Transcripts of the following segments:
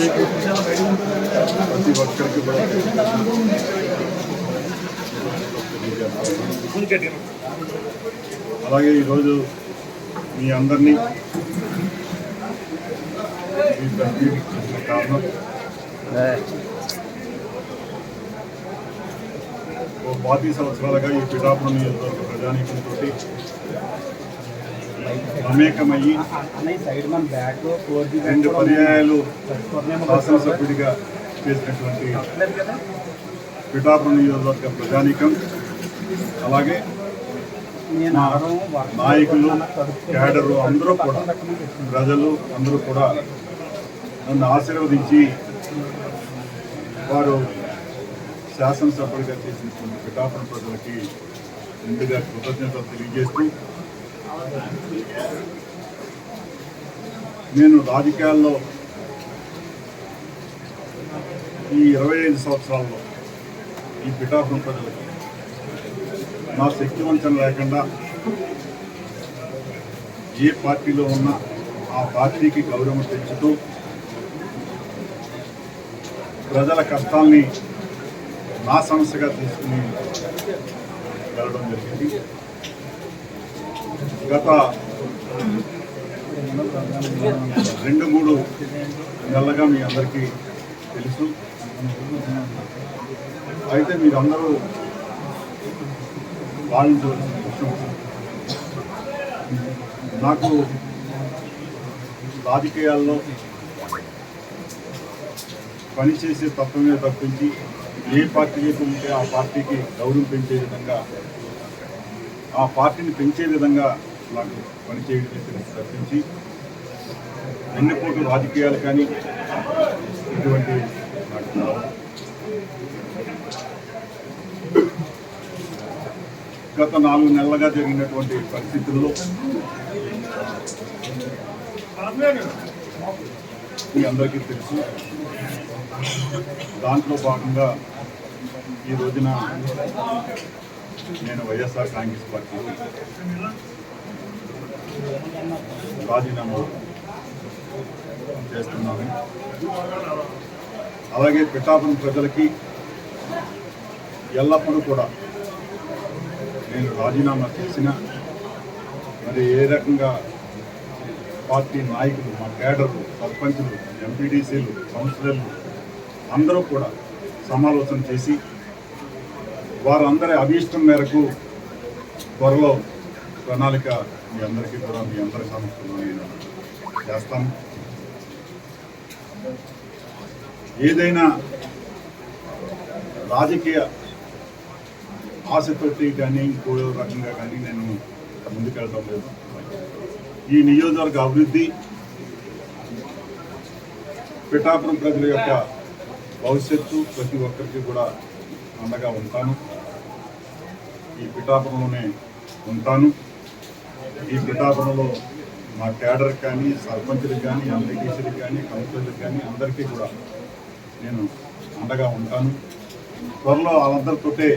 ప్రతి ఒక్కరికి కూడా అలాగే ఈరోజు మీ అందరినీ ఈ తరబీదుకి వచ్చిన కారణం ఓ పాతి సంవత్సరాలుగా ఈ పిఠాపురం నియోజకవర్గ ప్రజానీకంతో మమేకమయ్యి సైడ్ రెండు పర్యాయాలు శాసనసభ్యుడిగా చేసినటువంటి పిఠాపురం నియోజకవర్గ ప్రజానీకం అలాగే నేను నాయకులు పడుతున్నా, క్యాడరు అందరూ కూడా ప్రజలు అందరూ కూడా నన్ను ఆశీర్వదించి వారు శాసనసభ్యుడిగా చేసినటువంటి పిఠాపురం ప్రజలకి ముందుగా కృతజ్ఞతలు తెలియజేస్తూ నేను రాజకీయాల్లో ఈ ఇరవై ఐదు సంవత్సరాల్లో ఈ పిఠాపురం ప్రజలకి నా శక్తి లేకుండా ఏ పార్టీలో ఉన్నా ఆ పార్టీకి గౌరవం పెంచుతూ ప్రజల కష్టాల్ని నా సమస్యగా తీసుకుని వెళ్ళడం జరిగింది. గత రెండు మూడు నెలలుగా మీ అందరికీ తెలుసు. అయితే మీరందరూ భావించవలసిన విషయం నాకు రాజకీయాల్లో పనిచేసే తత్వమే తప్పించి ఏ పార్టీ వైపు ఉంటే ఆ పార్టీకి గౌరవం పెంచే విధంగా ఆ పార్టీని పెంచే విధంగా నాకు పనిచేయడం తెలుసు తప్పించి ఎన్నిపోటు రాజకీయాలు కానీ ఇటువంటి నాకు గత నాలుగు నెలలుగా జరిగినటువంటి పరిస్థితుల్లో మీ అందరికీ తెలుసు. దాంట్లో భాగంగా ఈ రోజున నేను వైఎస్ఆర్ కాంగ్రెస్ పార్టీ రాజీనామా చేస్తున్నాను అలాగే పిఠాపురం ప్రజలకి ఎల్లప్పుడూ కూడా నేను రాజీనామా చేసిన మరి ఏ రకంగా పార్టీ నాయకులు మా కేడర్లు సర్పంచులు ఎంపీడీసీలు కౌన్సిలర్లు అందరూ కూడా సమాలోచన చేసి వారందరి అభీష్టం మేరకు త్వరలో ప్రణాళిక మీ అందరికీ కూడా మీ అందరి సమస్యలు చేస్తాం చేస్తాను. ఏదైనా రాజకీయ ఆశతోటి కానీ ఇంకో రకంగా కానీ నేను ముందుకెళ్ళడం లేదు. ఈ నియోజకవర్గ అభివృద్ధి పిఠాపురం ప్రజల యొక్క భవిష్యత్తు ప్రతి ఒక్కరికి కూడా అండగా ఉంటాను. ఈ పిఠాపురంలోనే ఉంటాను. ఈ పిఠాపురంలో మా క్యాడర్ కానీ సర్పంచులకు కానీ ఎంపీటీసీలకు కానీ కౌన్సిలర్లకు కానీ అందరికీ కూడా నేను అండగా ఉంటాను. త్వరలో వాళ్ళందరితోటే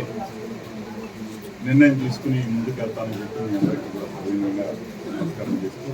నిర్ణయం తీసుకుని ముందుకు వెళ్తానని చెప్పి మీ అందరికీ కూడా నమస్కారం చేస్తూ